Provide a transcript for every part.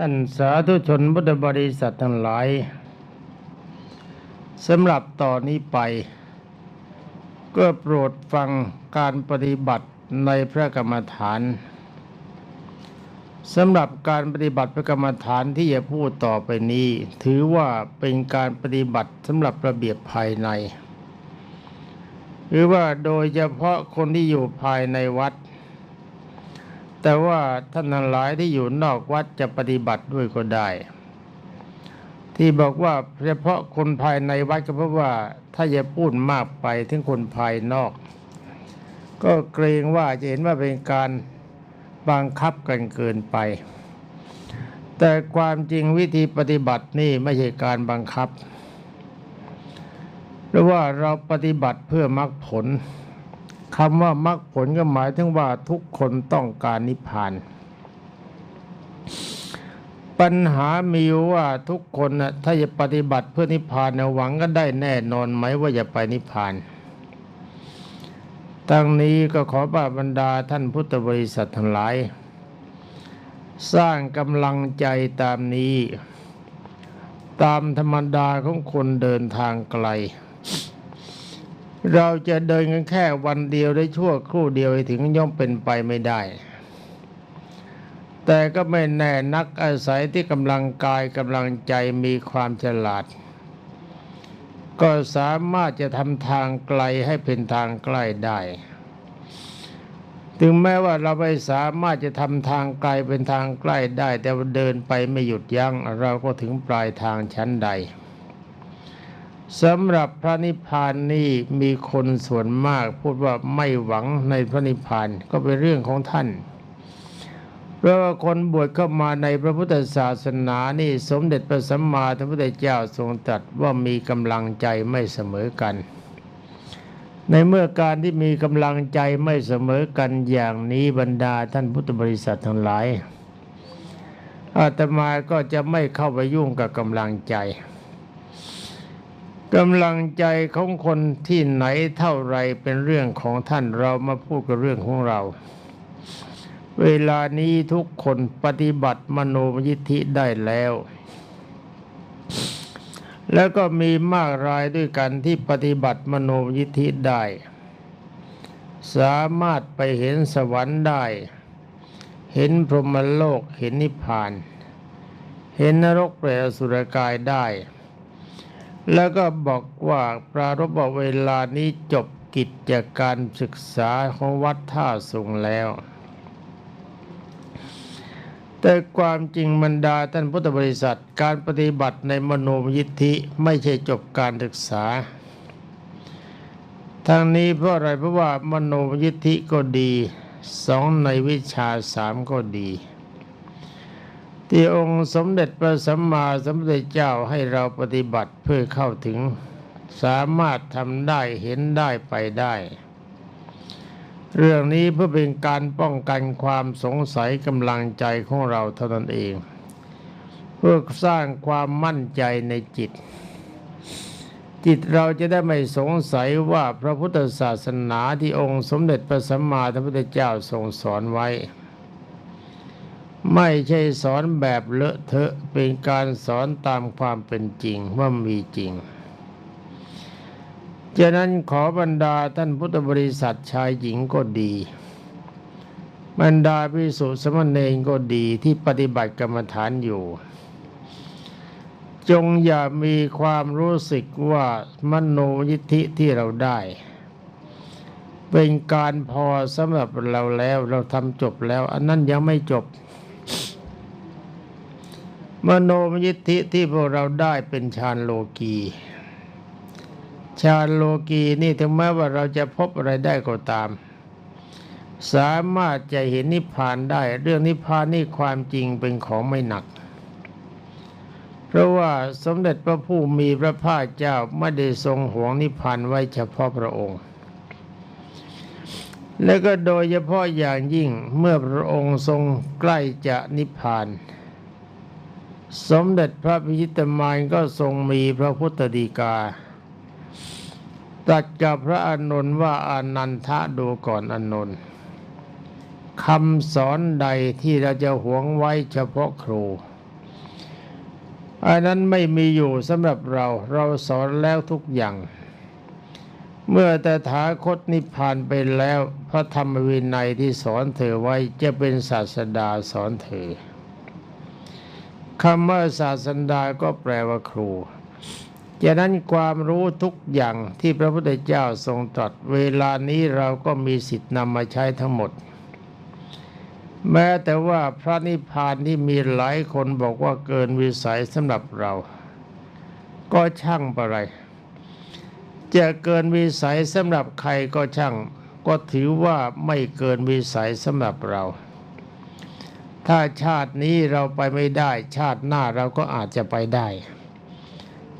ท่านสาธุชนพุทธบริษัททั้งหลายสำหรับต่อนนี้ไป ก็โปรดฟังการปฏิบัติในพระกรรมฐานสำหรับการปฏิบัติพระกรรมฐานที่จะพูดต่อไปนี้ ถือว่าเป็นการปฏิบัติสำหรับระเบียบภายใน หรือว่าโดยเฉพาะคนที่อยู่ภายในวัด แต่ว่าท่านทั้งหลายที่อยู่นอกวัดจะปฏิบัติด้วยก็ได้ ที่บอกว่าเฉพาะคนภายในวัดก็เพราะว่าถ้าจะพูดมากไปถึงคนภายนอก ก็เกรงว่าจะเห็นว่าเป็นการบังคับกันเกินไป แต่ความจริงวิธีปฏิบัตินี่ไม่ใช่การบังคับเพราะว่าเราปฏิบัติเพื่อมรรคผล คำว่ามรรคผลก็หมายถึงว่าทุกคนต้องการนิพพาน ปัญหามีว่าทุกคนนะถ้าจะปฏิบัติเพื่อนิพพานนะหวังก็ได้แน่นอนไหมว่าจะไปนิพพานตั้งนี้ก็ขอบาบรรดาท่านพุทธบริษัททั้งหลาย สร้างกำลังใจตามนี้ ตามธรรมดาของคนเดินทางไกล เราจะเดินกันแค่วันเดียวได้ชั่วครู่เดียวถึงย่อมเป็นไปไม่ได้ แต่ก็ไม่แน่นักอาศัยที่กำลังกายกำลังใจมีความฉลาด ก็สามารถจะทำทางไกลให้เป็นทางใกล้ได้ ถึงแม้ว่าเราไม่สามารถจะทำทางไกลเป็นทางใกล้ได้ แต่เดินไปไม่หยุดยัง้งเราก็ถึงปลายทางชั้นใด สำหรับพระนิพพานนี่มีคนส่วนมากพูดว่าไม่หวังในพระนิพพานก็เป็นเรื่องของท่าน เพราะว่าคนบวชเข้ามาในพระพุทธศาสนานี่สมเด็จพระสัมมาสัมพุทธเจ้าทรงตรัสว่ามีกำลังใจไม่เสมอกัน ในเมื่อการที่มีกำลังใจไม่เสมอกันอย่างนี้บรรดาท่านพุทธบริษัททั้งหลายอาตมาก็จะไม่เข้าไปยุ่งกับกำลังใจ กำลังใจของคนที่ไหนเท่าไรเป็นเรื่องของท่านเรามาพูดกับเรื่องของเรา เวลานี้ทุกคนปฏิบัติมโนมยิทธิได้แล้ว แล้วก็มีมากรายด้วยกันที่ปฏิบัติมโนมยิทธิได้ สามารถไปเห็นสวรรค์ได้ เห็นพรหมโลกเห็นนิพพาน เห็นนรกเปรตสุรกายได้ แล้วก็บอกว่าปรารบเวลานี้จบกิจกการศึกษาของวัดท่าสูงแล้ว แต่ความจริงบรรดาท่านพุทธบริษัทการปฏิบัติในมโนมยิทธิไม่ใช่จบการศึกษาทางนี้เพราะอะไรเพราะว่ามโนมยิทธิก็ดีสองในวิชาสามก็ดี ที่องค์สมเด็จพระสัมมาสัมพุทธเจ้าให้เราปฏิบัติเพื่อเข้าถึงสามารถทำได้เห็นได้ไปได้ เรื่องนี้เพื่อเป็นการป้องกันความสงสัยกำลังใจของเราเท่านั้นเอง เพื่อสร้างความมั่นใจในจิต จิตเราจะได้ไม่สงสัยว่าพระพุทธศาสนาที่องค์สมเด็จพระสัมมาสัมพุทธเจ้าทรงสอนไว้ ไม่ใช่สอนแบบเลอะเทอะเป็นการสอนตามความเป็นจริงว่ามีจริงฉะนั้นขอบรรดาท่านพุทธบริษัทชายหญิงก็ดี บรรดาพิสุสมณเณรก็ดีที่ปฏิบัติกรรมฐานอยู่ จงอย่ามีความรู้สึกว่ามโนยิทธิที่เราได้ เป็นการพอสำหรับเราแล้วเราทำจบแล้ว อันนั้นยังไม่จบ มโนมยิทธิที่พวกเราได้เป็นฌานโลกีฌานโลกีนี่ถึงแม้ว่าเราจะพบอะไรได้ก็ตาม สามารถจะเห็นนิพพานได้ เรื่องนิพพานนี่ความจริงเป็นของไม่หนัก เพราะว่าสมเด็จพระผู้มีพระภาคเจ้าไม่ได้ทรงหวงนิพพานไว้เฉพาะพระองค์ และก็โดยเฉพาะอย่างยิ่งเมื่อพระองค์ทรงใกล้จะนิพพาน สมเด็จพระพิชิตมารก็ทรงมีพระพุทธดีกาตรัสกับพระอานนท์ว่าอานันทะดูก่อนอานนท์คำสอนใดที่เราจะหวงไว้เฉพาะครู อันนั้นไม่มีอยู่สำหรับเราเราสอนแล้วทุกอย่าง เมื่อแต่ถาคตนิพพานไปแล้ว พระธรรมวินัยที่สอนเธอไว้จะเป็นศาสดาสอนเธอ คำว่าศาสดาก็แปลว่าครูจากนั้นความรู้ทุกอย่างที่พระพุทธเจ้าทรงตรัสเวลานี้เราก็มีสิทธิ์นำมาใช้ทั้งหมด แม้แต่ว่าพระนิพพานที่มีหลายคนบอกว่าเกินวิสัยสำหรับเรา ก็ช่างอะไร จะเกินวิสัยสำหรับใครก็ช่าง ก็ถือว่าไม่เกินวิสัยสำหรับเรา ถ้าชาตินี้เราไปไม่ได้ ชาติหน้าเราก็อาจจะไปได้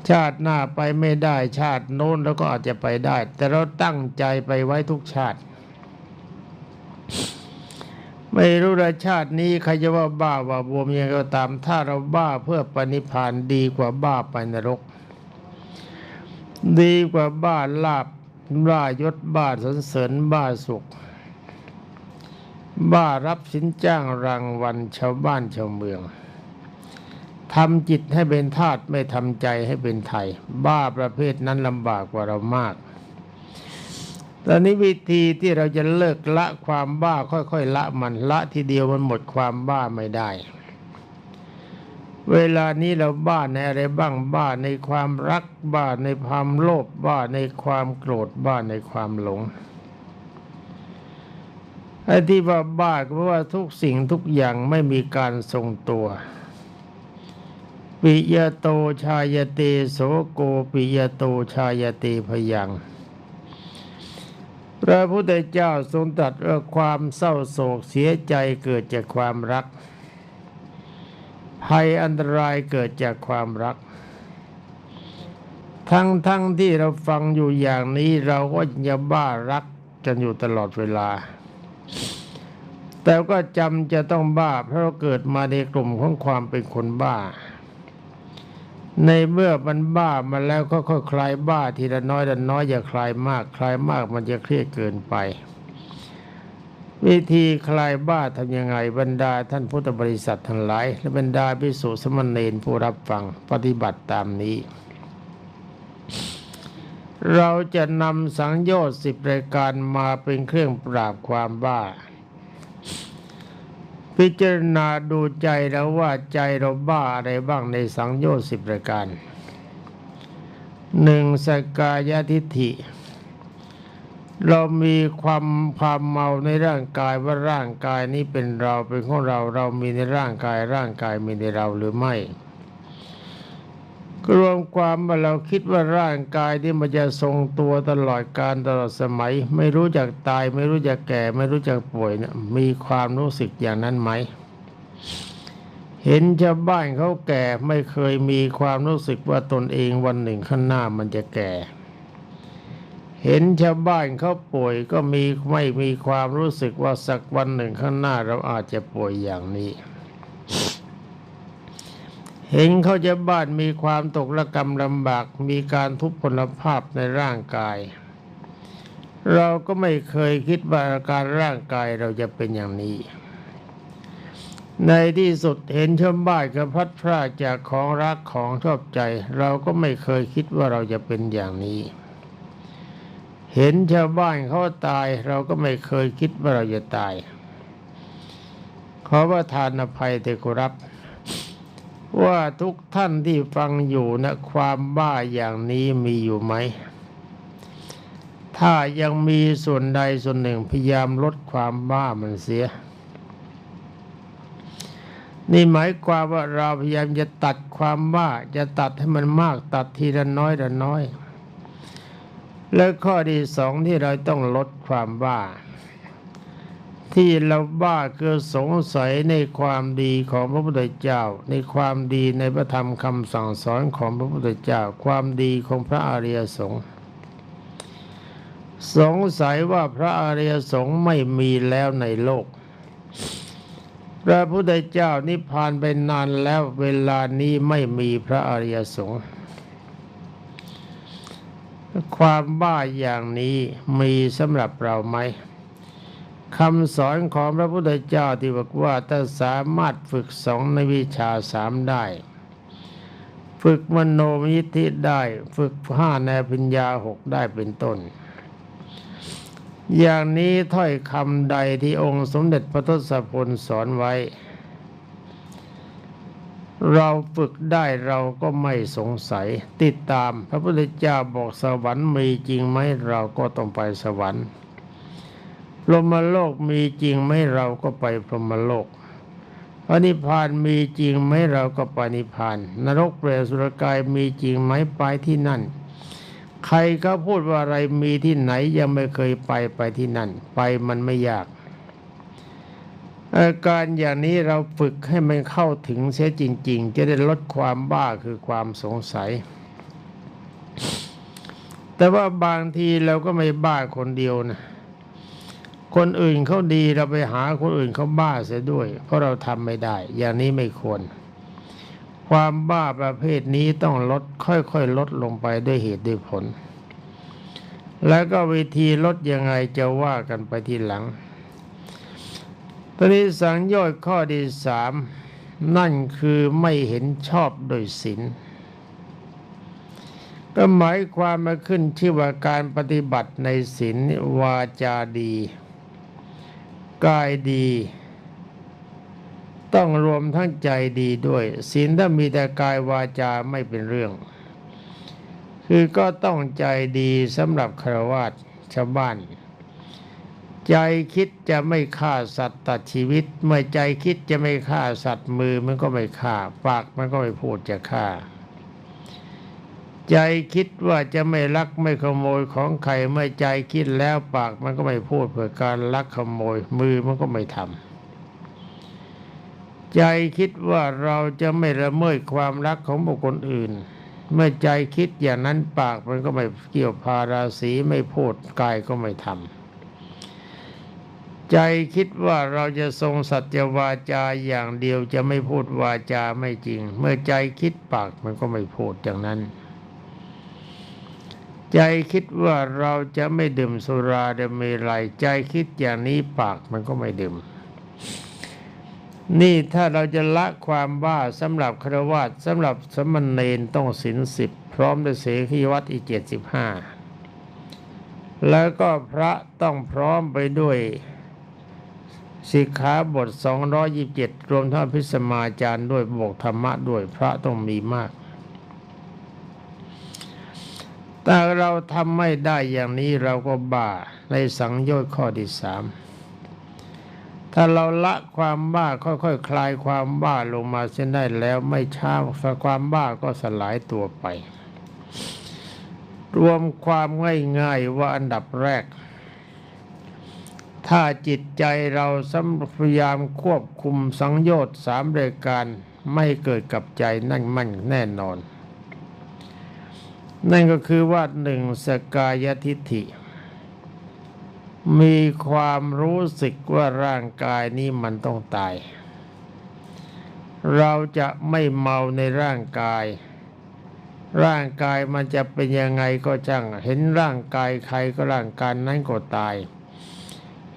ชาติหน้าไปไม่ได้ ชาติโน้นเราก็อาจจะไปได้ แต่เราตั้งใจไปไว้ทุกชาติ ไม่รู้ว่าชาตินี้ใครจะว่าบ้าว่าบวมยังไงก็ตาม ถ้าเราบ้าเพื่อปณิพานดีกว่าบ้าไปนรก ดีกว่าบ้าลาบบ้ายศบ้าสรรเสริญบ้าสุข บ้ารับสินจ้างรางวัลชาวบ้านชาวเมืองทำจิตให้เป็นทาสไม่ทำใจให้เป็นไทย บ้าประเภทนั้นลำบากกว่าเรามาก ตอนนี้วิธีที่เราจะเลิกละความบ้าค่อยๆ ละมันละทีเดียวมันหมดความบ้าไม่ได้ เวลานี้เราบ้าในอะไรบ้างบ้าในความรักบ้าในความโลภบ้าในความโกรธบ้าในความหลง ไอ้ที่ว่าบ้าก็เพราะว่าทุกสิ่งทุกอย่างไม่มีการทรงตัว ปิยโตชายเตโสโกปิยโตชายเตพยังพระพุทธเจ้าทรงตรัสว่าความเศร้าโศกเสียใจเกิดจากความรัก ภัยอันตรายเกิดจากความรัก ทั้งทั้งที่เราฟังอยู่อย่างนี้เราก็จะบ้ารักกันอยู่ตลอดเวลา แต่ก็จำจะต้องบ้า เพราะเกิดมาในกลุ่มของความเป็นคนบ้า ในเมื่อมันบ้ามาแล้วก็ค่อยคลายบ้าทีละน้อยละน้อยอย่าคลายมาก คลายมากมันจะเครียดเกินไป วิธีคลายบ้าทำยังไงบรรดาท่านพุทธบริษัททั้งหลาย และบรรดาภิกษุสมณเณรผู้รับฟังปฏิบัติตามนี้ เราจะนำสังโยชน์สิบรายการมาเป็นเครื่องปราบความบ้า พิจารณาดูใจแล้วว่าใจเราบ้าอะไรบ้างในสังโยชน์สิบรายการหนึ่งสกายทิฏฐิ เรามีความความเมาในร่างกายว่าร่างกายนี้เป็นเราเป็นของเราเรามีในร่างกายร่างกายมีในเราหรือไม่ รวมความว่าเราคิดว่าร่างกายที่มันจะทรงตัวตลอดการตลอดสมัย ไม่รู้จักตาย ไม่รู้จักแก่ ไม่รู้จักป่วยเนะมีความรู้สึกอย่างนั้นไหม เห็นชาวบ้านเขาแก่ไม่เคยมีความรู้สึกว่าตนเองวันหนึ่งข้างหน้ามันจะแก่ เห็นชาวบ้านเขาป่วยก็มีไม่มีความรู้สึกว่าสักวันหนึ่งข้างหน้าเราอาจจะป่วยอย่างนี้ เห็นเขาจะบ้านมีความตกระกรรมลำบากมีการทุพพลภาพในร่างกาย เราก็ไม่เคยคิดว่าอาการร่างกายเราจะเป็นอย่างนี้ ในที่สุดเห็นชาวบ้านกับพัดพรากจากของรักของชอบใจ เราก็ไม่เคยคิดว่าเราจะเป็นอย่างนี้ เห็นชาวบ้านเขาตาย เราก็ไม่เคยคิดว่าเราจะตายขอประทานอภัยเถอะครับ ว่าทุกท่านที่ฟังอยู่นะความบ้าอย่างนี้มีอยู่ไหม ถ้ายังมีส่วนใดส่วนหนึ่งพยายามลดความบ้ามันเสีย นี่หมายความว่าเราพยายามจะตัดความบ้าจะตัดให้มันมากตัดทีละน้อยละน้อย และข้อที่สองที่เราต้องลดความบ้า ที่เราบ้าคือสงสัยในความดีของพระพุทธเจ้า ในความดีในพระธรรมคำสั่งสอนของพระพุทธเจ้า ความดีของพระอริยสงฆ์สงสัยว่าพระอริยสงฆ์ไม่มีแล้วในโลก พระพุทธเจ้านิพพานไปนานแล้วเวลานี้ไม่มีพระอริยสงฆ์ความบ้าอย่างนี้มีสำหรับเราไหม คำสอนของพระพุทธเจ้าที่บอกว่าถ้าสามารถฝึกสองในวิชาสามได้ ฝึกมโนมยิธิได้ ฝึกห้าในปัญญาหกได้เป็นต้น อย่างนี้ถ้อยคำใดที่องค์สมเด็จพระทศพลสอนไว้ เราฝึกได้เราก็ไม่สงสัย ติดตามพระพุทธเจ้าบอกสวรรค์มีจริงไหมเราก็ต้องไปสวรรค์ พรหมโลกมีจริงไหมเราก็ไปพรหมโลกพระนิพพานมีจริงไหมเราก็ไปนิพพาน นรกเปรตสุรกายมีจริงไหมไปที่นั่น ใครก็พูดว่าอะไรมีที่ไหนยังไม่เคยไปไปที่นั่น ไปมันไม่ยาก อาการอย่างนี้เราฝึกให้มันเข้าถึงเสียจริง ๆ จะได้ลดความบ้าคือความสงสัย แต่ว่าบางทีเราก็ไม่บ้าคนเดียวนะ คนอื่นเขาดีเราไปหาคนอื่นเขาบ้าเสียด้วย เพราะเราทำไม่ได้ อย่างนี้ไม่ควร ความบ้าประเภทนี้ต้องลดค่อยๆลดลงไปด้วยเหตุด้วยผล แล้วก็วิธีลดยังไงจะว่ากันไปทีหลัง ตอนนี้สังโยชน์ข้อที่สามนั่นคือไม่เห็นชอบโดยศีลก็หมายความมาขึ้นชื่อว่าการปฏิบัติในศีลวาจาดี กายดี ต้องรวมทั้งใจดีด้วยศีลถ้ามีแต่กายวาจาไม่เป็นเรื่อง คือก็ต้องใจดีสำหรับคารวาสชาวบ้าน ใจคิดจะไม่ฆ่าสัตว์ตัดชีวิต เมื่อใจคิดจะไม่ฆ่าสัตว์มือมันก็ไม่ฆ่า ปากมันก็ไม่พูดจะฆ่า ใจคิดว่าจะไม่ลักไม่ขโมยของใครเมื่อใจคิดแล้วปากมันก็ไม่พูดเพื่อการลักขโมยมือมันก็ไม่ทำใจคิดว่าเราจะไม่ละเมิดความรักของบุคคลอื่น เมื่อใจคิดอย่างนั้นปากมันก็ไม่เกี่ยวพาราสีไม่พูดกายก็ไม่ทำใจคิดว่าเราจะทรงสัจจวาจาอย่างเดียวจะไม่พูดวาจาไม่จริง เมื่อใจคิดปากมันก็ไม่พูดอย่างนั้น ใจคิดว่าเราจะไม่ดื่มสุราเดมไรใจคิดอย่างนี้ปากมันก็ไม่ดื่ม นี่ถ้าเราจะละความบ้าสำหรับครวาสสำหรับสมณเณรต้องศีลสิบพร้อมด้วยเสขีวัตอีกเจ็ดสิบห้าแล้วก็พระต้องพร้อมไปด้วยสิกขาบท 227 รวมทั้งพิสมาจารย์ด้วยบวกธรรมะด้วยพระต้องมีมาก แต่เราทำไม่ได้อย่างนี้เราก็บ้าในสังโยชน์ข้อที่สามถ้าเราละความบ้าค่อยๆคคลายความบ้าลงมาเส้นได้แล้วไม่ช้าความบ้าก็สลายตัวไป รวมความง่ายๆว่าอันดับแรก ถ้าจิตใจเราสพยายามควบคุมสังโยชน์สามรายการไม่เกิดกับใจนั่นมั่นแน่นอน นั่นก็คือว่าหนึ่งสกายทิฏฐิ มีความรู้สึกว่าร่างกายนี้มันต้องตาย เราจะไม่เมาในร่างกาย ร่างกายมันจะเป็นยังไงก็ช่าง เห็นร่างกายใครก็ร่างกายนั้นก็ตาย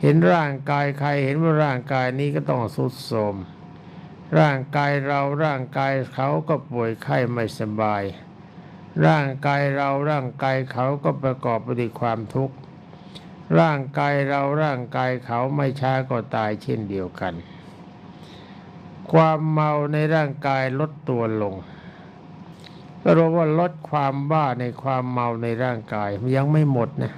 เห็นร่างกายใครเห็นว่าร่างกายนี้ก็ต้องสุดโทมร่างกายเราร่างกายเขาก็ป่วยไข้ไม่สบาย ร่างกายเราร่างกายเขาก็ประกอบไปด้วยความทุกข์ ร่างกายเราร่างกายเขาไม่ช้าก็ตายเช่นเดียวกัน ความเมาในร่างกายลดตัวลงก็รู้ว่าลดความบ้าในความเมาในร่างกายยังไม่หมดนะ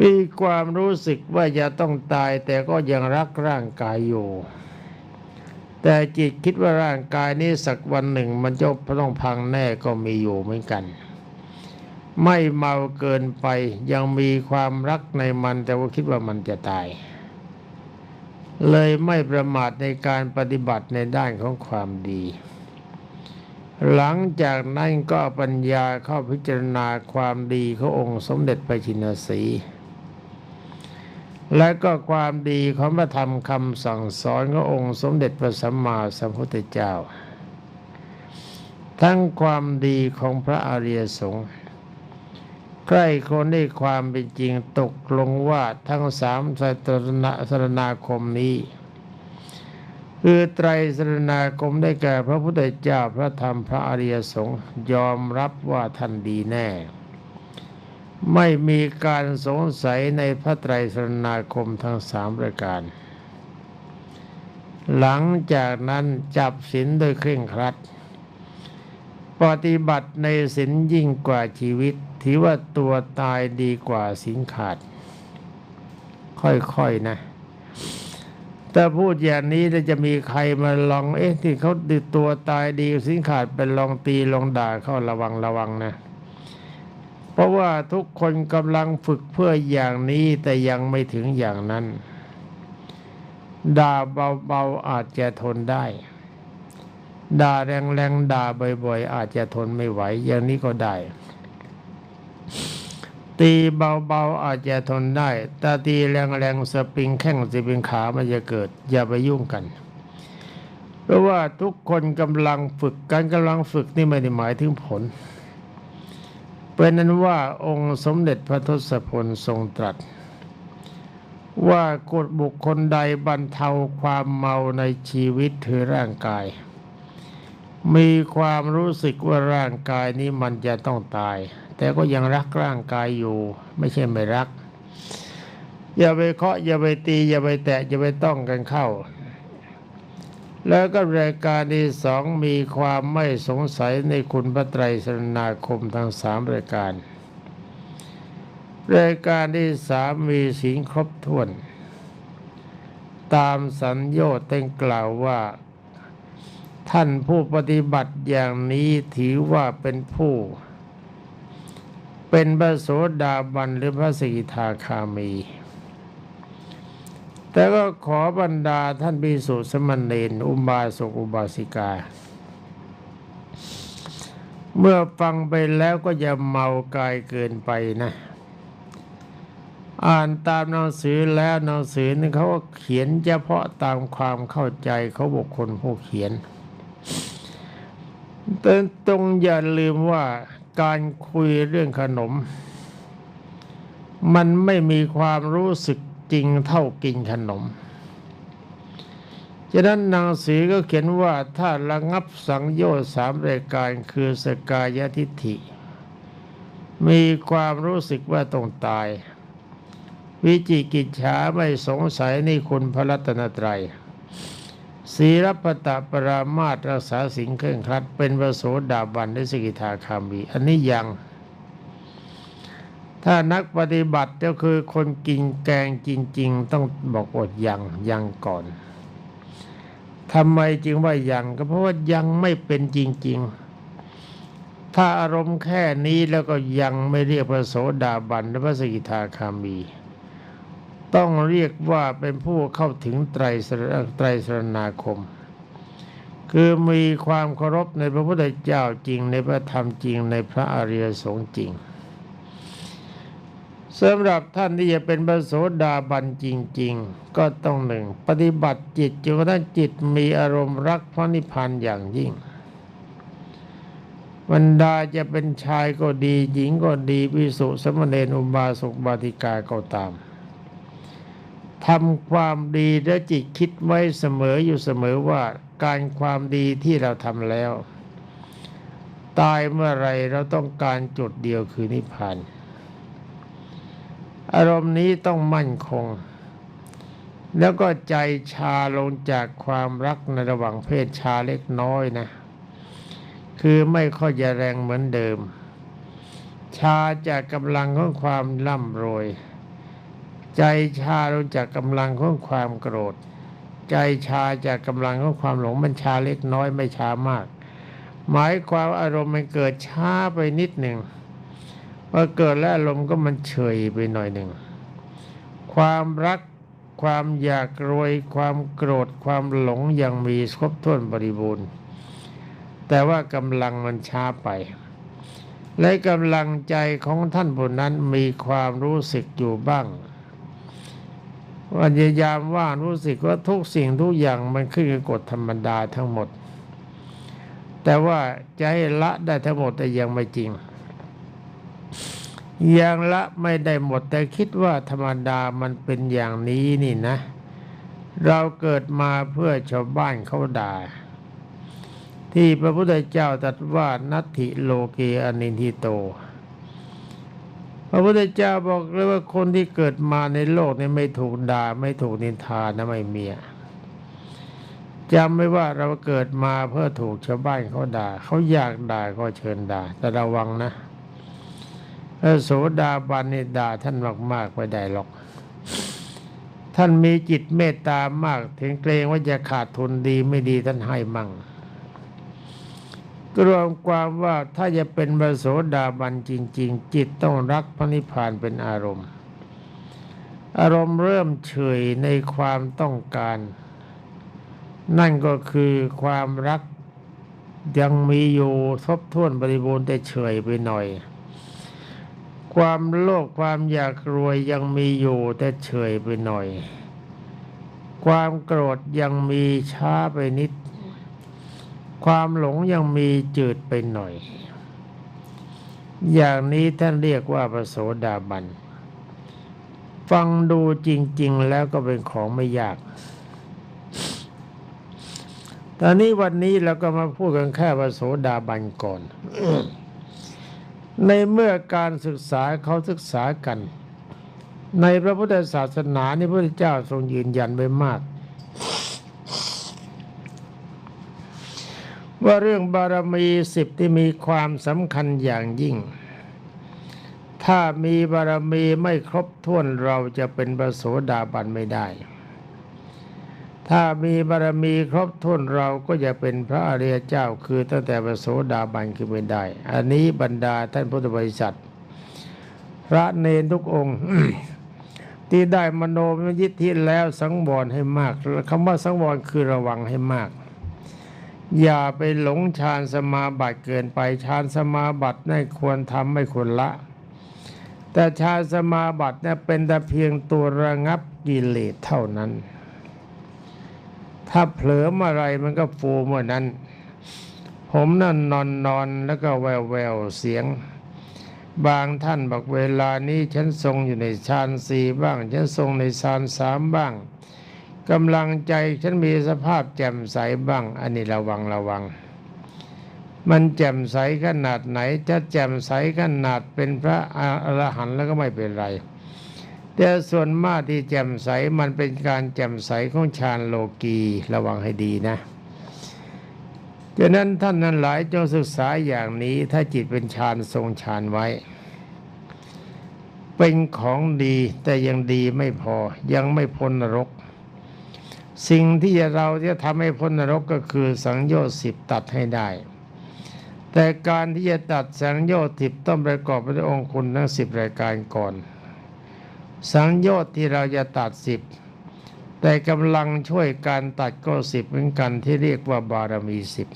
มีความรู้สึกว่าจะต้องตายแต่ก็ยังรักร่างกายอยู่ แต่จิตคิดว่าร่างกายนี้สักวันหนึ่ง มันจะต้องพังแน่ก็มีอยู่เหมือนกัน ไม่เมาเกินไปยังมีความรักในมัน แต่ว่าคิดว่ามันจะตาย เลยไม่ประมาทในการปฏิบัติในด้านของความดี หลังจากนั้นก็ปัญญาเข้าพิจารณาความดีขององค์สมเด็จพระชินสี และก็ความดีของพระธรรมคำสั่งสอนขององค์สมเด็จพระสัมมาสัมพุทธเจ้า ทั้งความดีของพระอริยสงฆ์ใกล้คนได้ความเป็นจริงตกลงว่าทั้งสามสตรณะสรณาคมนี้ คือไตรสรณาคมได้แก่พระพุทธเจ้าพระธรรมพระอริยสงฆ์ยอมรับว่าท่านดีแน่ ไม่มีการสงสัยในพระไตรสรณาคมทั้งสามประการ หลังจากนั้นจับศีลโดยเคร่งครัด ปฏิบัติในศีลยิ่งกว่าชีวิตถือว่าตัวตายดีกว่าศีลขาด ค่อยๆนะแต่พูดอย่างนี้แล้วจะมีใครมาลองเอ๊ะที่เขาดืตัวตายดีสินขาดเป็นลองตีลองด่าเขาระวังระวังนะ ราะว่าทุกคนกำลังฝึกเพื่ออย่างนี้แต่ยังไม่ถึงอย่างนั้น ด่าเบาๆอาจจะทนได้ ด่าแรงๆด่าบ่อยๆ อาจจะทนไม่ไหว อย่างนี้ก็ได้ ตีเบาๆอาจจะทนได้แต่ตีแรงๆสปริงแข้งสปริงขามันจะเกิด อย่าไปยุ่งกันเพราะว่าทุกคนกำลังฝึกการกำลังฝึกนี่ไม่ได้หมายถึงผล เป็นนั้นว่าองค์สมเด็จพระทศพลทรงตรัส ว่ากฎบุคคลใดบรรเทาความเมาในชีวิตคือร่างกาย มีความรู้สึกว่าร่างกายนี้มันจะต้องตาย แต่ก็ยังรักร่างกายอยู่ ไม่ใช่ไม่รัก อย่าไปเคาะอย่าไปตี อย่าไปแตะอย่าไปต้องกันเข้า แล้วก็รายการที่สองมีความไม่สงสัยในคุณพระไตรสรณาคมทั้งสามรายการ รายการที่สามมีศีลครบถ้วน ตามสัญญาตั้งกล่าวว่า ท่านผู้ปฏิบัติอย่างนี้ถือว่าเป็นผู้ เป็นพระโสดาบันหรือพระสกิทาคามี แต่ก็ขอบรรดาท่านพิสุสมณเณรอุบาสกอุบาสิกา เมื่อฟังไปแล้วก็อย่าเมากายเกินไปนะ อ่านตามหนังสือแล้วหนังสือนี่เขาก็เขียนเฉพาะตามความเข้าใจเขาบุคคลผู้เขียนแต่ตรงอย่าลืมว่าการคุยเรื่องขนม มันไม่มีความรู้สึก จริงเท่ากินขนมฉะนั้นหนังสือก็เขียนว่าถ้าระงับสังโยชน์สามรายการคือสกายทิฐิ มีความรู้สึกว่าต้องตาย วิจิกิจฉาไม่สงสัยในคุณพระรัตนตรัยศีรพตปรามาตรรักษาสิ่งเคร่งครัดเป็นประโสดาบันในสกิทาคามี อันนี้ยัง ถ้านักปฏิบัติก็คือคนกินแกงจริง ๆ ต้องบอกว่ายังยังก่อนทำไมจึงว่ายังก็เพราะว่ายังไม่เป็นจริง ๆ ถ้าอารมณ์แค่นี้แล้วก็ยังไม่เรียกพระโสดาบันหรือพระสกิทาคามี ต้องเรียกว่าเป็นผู้เข้าถึงไตรสรไตรสรณาคม คือมีความเคารพในพระพุทธเจ้าจริงในพระธรรมจริงในพระอริยสงฆ์จริง สำหรับท่านที่จะเป็นพระโสดาบันจริง ๆ ก็ต้องหนึ่ง ปฏิบัติจิตจนกระทั่งจิตมีอารมณ์รักพระนิพพานอย่างยิ่งบรรดาจะเป็นชายก็ดี หญิงก็ดีวิสุสมณเณรอุบาสกบาติกาก็ตามทำความดีและจิตคิดไว้เสมออยู่เสมอว่าการความดีที่เราทำแล้ว ตายเมื่อไรเราต้องการจุดเดียวคือนิพพาน อารมณ์นี้ต้องมั่นคง แล้วก็ใจชาลงจากความรักในระหว่างเพศชาเล็กน้อยนะ คือไม่ค่อยจะแรงเหมือนเดิม ชาจากกำลังของความร่ำรวย ใจชาลงจากกำลังของความโกรธ ใจชาจากกำลังของความหลงมันชาเล็กน้อยไม่ชามาก หมายความอารมณ์มันเกิดช้าไปนิดหนึ่ง พอเกิดแล้วอารมณ์ก็มันเฉยไปหน่อยหนึ่ง ความรักความอยากรวยความโกรธความหลงยังมีครบถ้วนบริบูรณ์ แต่ว่ากำลังมันช้าไป และกำลังใจของท่านผู้นั้นมีความรู้สึกอยู่บ้างวันยามว่ารู้สึกว่าทุกสิ่งทุกอย่างมันขึ้นกับกฎธรรมดาทั้งหมด แต่ว่าจะให้ละได้ทั้งหมดแต่ยังไม่จริง ยังละไม่ได้หมดแต่คิดว่าธรรมดามันเป็นอย่างนี้นี่นะ เราเกิดมาเพื่อชาวบ้านเขาด่า ที่พระพุทธเจ้าตรัสว่านัตถิโลเกอนินทิโต พระพุทธเจ้าบอกเลยว่าคนที่เกิดมาในโลกนี้ไม่ถูกด่าไม่ถูกนินทานะไม่เมีอะจำไม่ว่าเราเกิดมาเพื่อถูกชาวบ้านเขาด่าเขาอยากด่าก็เชิญด่า แต่ระวังนะ พระโสดาบันนี่ด่าท่านมากๆไม่ได้หรอก ท่านมีจิตเมตตามาก ถึงเกรงว่าจะขาดทุนดีไม่ดีท่านให้มั่งก็รวมความว่าถ้าจะเป็นพระโสดาบันจริง ๆ จิตต้องรักพระนิพพานเป็นอารมณ์ อารมณ์เริ่มเฉยในความต้องการ นั่นก็คือความรักยังมีอยู่ทบทวนบริบูรณ์แต่เฉยไปหน่อย ความโลภความอยากรวยยังมีอยู่แต่เฉยไปหน่อย ความโกรธยังมีช้าไปนิด ความหลงยังมีจืดไปหน่อย อย่างนี้ท่านเรียกว่าพระโสดาบัน ฟังดูจริง ๆ แล้วก็เป็นของไม่ยากตอนนี้วันนี้เราก็มาพูดกันแค่พระโสดาบันก่อน ในเมื่อการศึกษาเขาศึกษากัน ในพระพุทธศาสนานี่พระพุทธเจ้าทรงยืนยันไว้มาก ว่าเรื่องบารมีสิบที่มีความสำคัญอย่างยิ่ง ถ้ามีบารมีไม่ครบถ้วนเราจะเป็นพระโสดาบันไม่ได้ ถ้ามีบารมีครบถ้วนเราก็จะเป็นพระอริยเจ้าคือตั้งแต่พระโสดาบันคือไม่ได้ อันนี้บรรดาท่านพุทธบริษัท พระเนรทุกองค์ ที่ได้มโนมยิทธิแล้วสังวรให้มากคำว่าสังวรคือระวังให้มาก อย่าไปหลงฌานสมาบัติเกินไปฌานสมาบัตินั่นควรทำไม่ควรละ แต่ฌานสมาบัติเนี่ยเป็นแต่เพียงตัวระงับกิเลสเท่านั้น ถ้าเผลอเมื่อไรมันก็ฟูเมื่อนั้น ผมนั่นนอนนอนแล้วก็แววแววเสียง บางท่านบอกเวลานี้ฉันทรงอยู่ในฌานสี่บ้าง ฉันทรงในฌานสามบ้างกำลังใจฉันมีสภาพแจ่มใสบ้าง อันนี้ระวังระวัง มันแจ่มใสขนาดไหนจะแจ่มใสขนาดเป็นพระอรหันต์แล้วก็ไม่เป็นไร แต่ส่วนมากที่แจ่มใสมันเป็นการแจ่มใสของฌานโลกีระวังให้ดีนะดังนั้นท่านนั้นหลายจงศึกษาอย่างนี้ถ้าจิตเป็นฌานทรงฌานไว้ เป็นของดีแต่ยังดีไม่พอยังไม่พ้นนรก สิ่งที่เราจะทำให้พ้นนรกก็คือสังโยชน์สิบตัดให้ได้ แต่การที่จะตัดสังโยชน์สิบต้องประกอบไปด้วยองค์คุณทั้งสิบรายการก่อน สังโยชน์ที่เราจะตัดสิบแต่กำลังช่วยการตัดก็สิบเหมือนกันที่เรียกว่าบารมีสิบ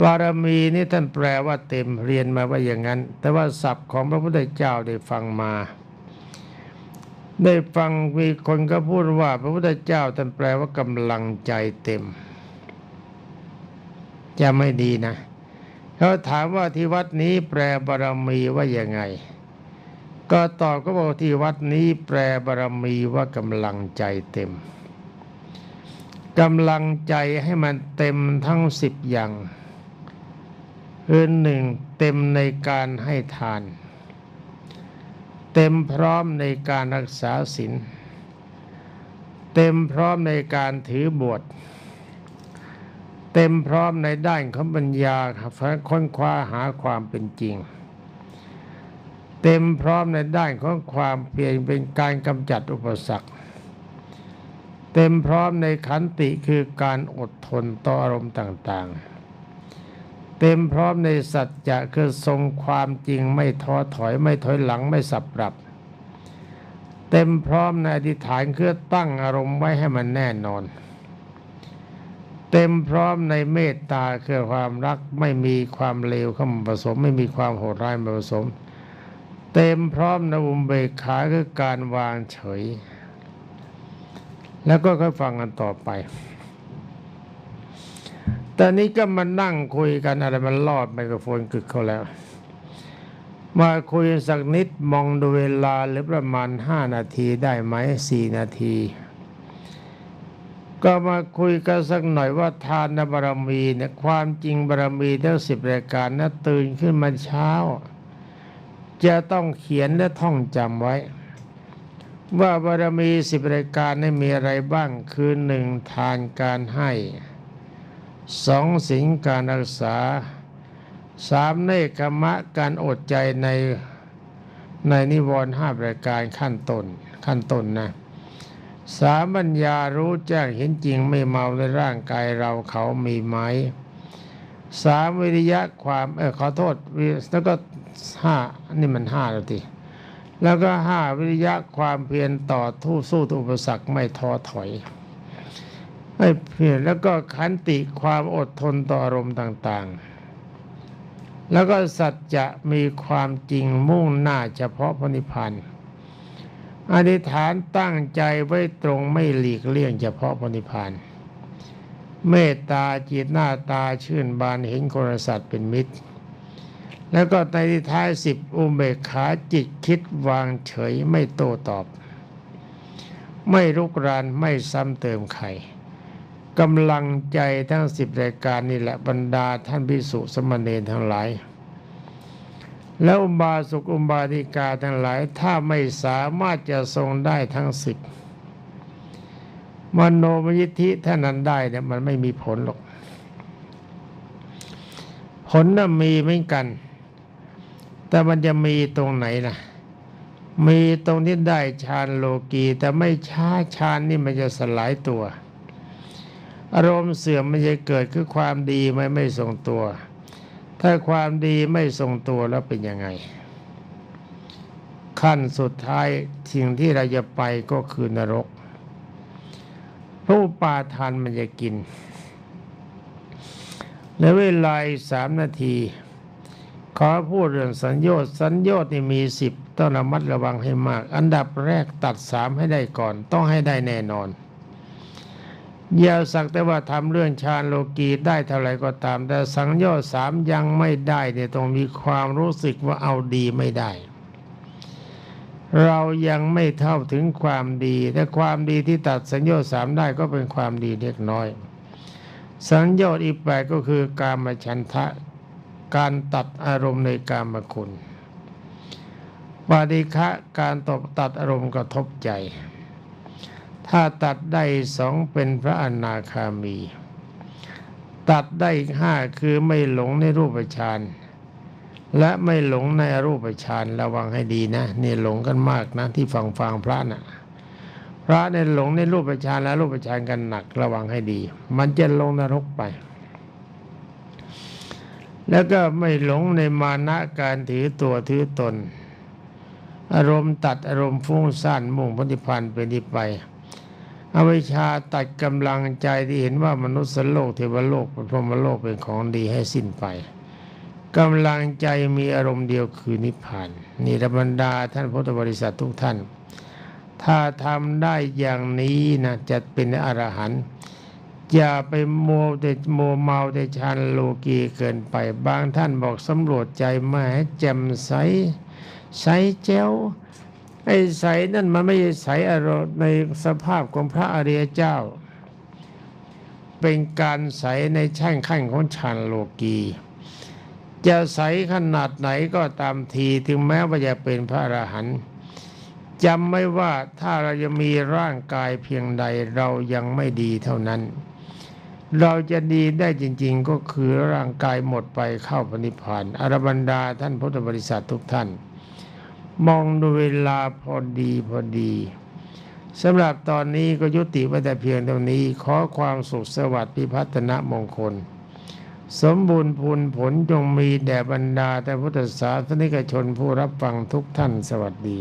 บารมีนี่ท่านแปลว่าเต็มเรียนมาว่าอย่างนั้น แต่ว่าศัพท์ของพระพุทธเจ้าได้ฟังมา ได้ฟังมีคนก็พูดว่า พระพุทธเจ้าท่านแปลว่ากำลังใจเต็ม จะไม่ดีนะเขาถามว่าที่วัดนี้แปลบารมีว่าอย่างไง ก็ตอบก็บอกที่วัดนี้แปลบารมีว่ากำลังใจเต็มกำลังใจให้มันเต็มทั้งสิบอย่างคือหนึ่งเต็มในการให้ทาน เต็มพร้อมในการรักษาศีลเต็มพร้อมในการถือบวชเต็มพร้อมในด้านของปัญญาค้นคว้าหาความเป็นจริง เต็มพร้อมในด้านของความเพียรเป็นการกำจัดอุปสรรค เต็มพร้อมในขันติคือการอดทนต่ออารมณ์ต่างๆ เต็มพร้อมในสัจจะคือทรงความจริงไม่ท้อถอยไม่ถอยหลังไม่สับปรับ เต็มพร้อมในอธิษฐานคือตั้งอารมณ์ไว้ให้มันแน่นอนเต็มพร้อมในเมตตาคือความรักไม่มีความเลวเข้ามาผสม ไม่มีความโหดร้ายมาผสม เต็มพร้อมในอุเบกขาคือการวางเฉย แล้วก็ค่อยฟังกันต่อไป ตอนนี้ก็มานั่งคุยกันอะไรมันลอดไมโครโฟนกึกเขาแล้ว มาคุยสักนิดมองดูเวลาหรือประมาณห้านาทีได้ไหมสี่นาที ก็มาคุยกันสักหน่อยว่าทานบารมีเนี่ยความจริงบารมีทั้งสิบรายการนะตื่นขึ้นมาเช้า จะต้องเขียนและท่องจำไว้ ว่าบารมีสิบรายการนี่มีอะไรบ้างคือหนึ่งทานการให้สองสิงการรักษาสามเนกขมะการอดใจในในนิวรณ์ห้ารายการขั้นต้นขั้นต้นนะสามปัญญารู้แจ้งเห็นจริงไม่เมาในร่างกายเราเขามีไหมสามวิริยะความเออขอโทษแล้วก็ ห้านี่มันห้าแล้วทีแล้วก็ห้าวิริยะความเพียรต่อทู่สู้อุปสรรคไม่ท้อถอยไม่เพียรแล้วก็ขันติความอดทนต่ออารมณ์ต่างๆ แล้วก็สัจจะมีความจริงมุ่งหน้าเฉพาะพระนิพพานอธิษฐานตั้งใจไว้ตรงไม่หลีกเลี่ยงเฉพาะพระนิพพานเมตตาจิตหน้าตาชื่นบานเห็นคนสัตว์เป็นมิตร แล้วก็ในท้ายสิบอุเบกขาจิตคิดวางเฉยไม่โต้ตอบ ไม่รุกรานไม่ซ้ำเติมใครกำลังใจทั้งสิบรายการนี่แหละบรรดาท่านพิสุสมณเณรทั้งหลาย แล้วอุบาสกอุบาสิกาทั้งหลาย ถ้าไม่สามารถจะทรงได้ทั้งสิบมโนมยิทธิท่านั้นได้เนี่ยมันไม่มีผลหรอก ผลน่ะมีเหมือนกัน แต่มันจะมีตรงไหนนะมีตรงที่ได้ฌานโลกีแต่ไม่ช้าฌานนี่มันจะสลายตัว อารมณ์เสื่อมมันจะเกิดคือความดีไม่ไม่ทรงตัว ถ้าความดีไม่ทรงตัวแล้วเป็นยังไง ขั้นสุดท้ายสิ่งที่เราจะไปก็คือนรกระอุปาทานมันจะกิน แล้วเวลาสามนาที ขอพูดเรื่องสัญญชน์สัญญชน์นี่มีสิบต้องระมัดระวังให้มาก อันดับแรกตัดสามให้ได้ก่อน ต้องให้ได้แน่นอนอย่าสักแต่ว่าทำเรื่องฌานโลกีได้เท่าไรก็ตาม แต่สังโยชน์สามยังไม่ได้เนี่ยต้องมีความรู้สึกว่าเอาดีไม่ได้ เรายังไม่เท่าถึงความดีแต่ความดีที่ตัดสัญญาสามได้ก็เป็นความดีเล็กน้อย สัญญาอีกแปก็คือการมาฉันทะ การตัดอารมณ์ในกามคุณปาดิคะการตบตัดอารมณ์กระทบใจ ถ้าตัดได้สองเป็นพระอนาคามี ตัดได้ห้าคือไม่หลงในรูปฌานและไม่หลงในรูปฌานระวังให้ดีนะนี่หลงกันมากนะที่ฟังฟังพระนะ่ะพระในหลงในรูปฌานและรูปฌานกันหนักระวังให้ดี มันจะลงนรกไป แล้วก็ไม่หลงในมานะการถือตัวถือตน อารมณ์ตัดอารมณ์ฟุ้งซ่านมุ่งปฏิพันธ์เป็นที่ไป อวิชชาตัดกำลังใจที่เห็นว่ามนุษย์โลกเทวโลกพรหมโลกเป็นของดีให้สิ้นไปกำลังใจมีอารมณ์เดียวคือนิพพาน นี่ธรรมดาท่านพุทธบริษัททุกท่าน ถ้าทำได้อย่างนี้นะจะเป็นอรหันต์ อย่าไปโมแต่โมเมาแต่ชานโลกีเกินไป บางท่านบอกสำรวจใจมาให้แจ่มใส ใสแจ้วไอ้ใสนั่นมันไม่ใช่ใสอารมณ์ในสภาพของพระอริยเจ้า เป็นการใสในช่างขั้นของชานโลกีจะใสขนาดไหนก็ตามทีถึงแม้ว่าจะเป็นพระอรหันต์จำไม่ว่าถ้าเราจะมีร่างกายเพียงใดเรายังไม่ดีเท่านั้น เราจะดีได้จริง ๆ ก็คือร่างกายหมดไปเข้าปณิพานอรบันดาท่านพุทธบริษัททุกท่าน มองดูเวลาพอดีพอดีสำหรับตอนนี้ก็ยุติไว้แต่เพียงเท่านี้ ขอความสุขสวัสดิ์พิพัฒนมงคล สมบูรณ์พูนผลจงมีแด่บรรดาแต่พุทธศาสนิกชนผู้รับฟังทุกท่านสวัสดี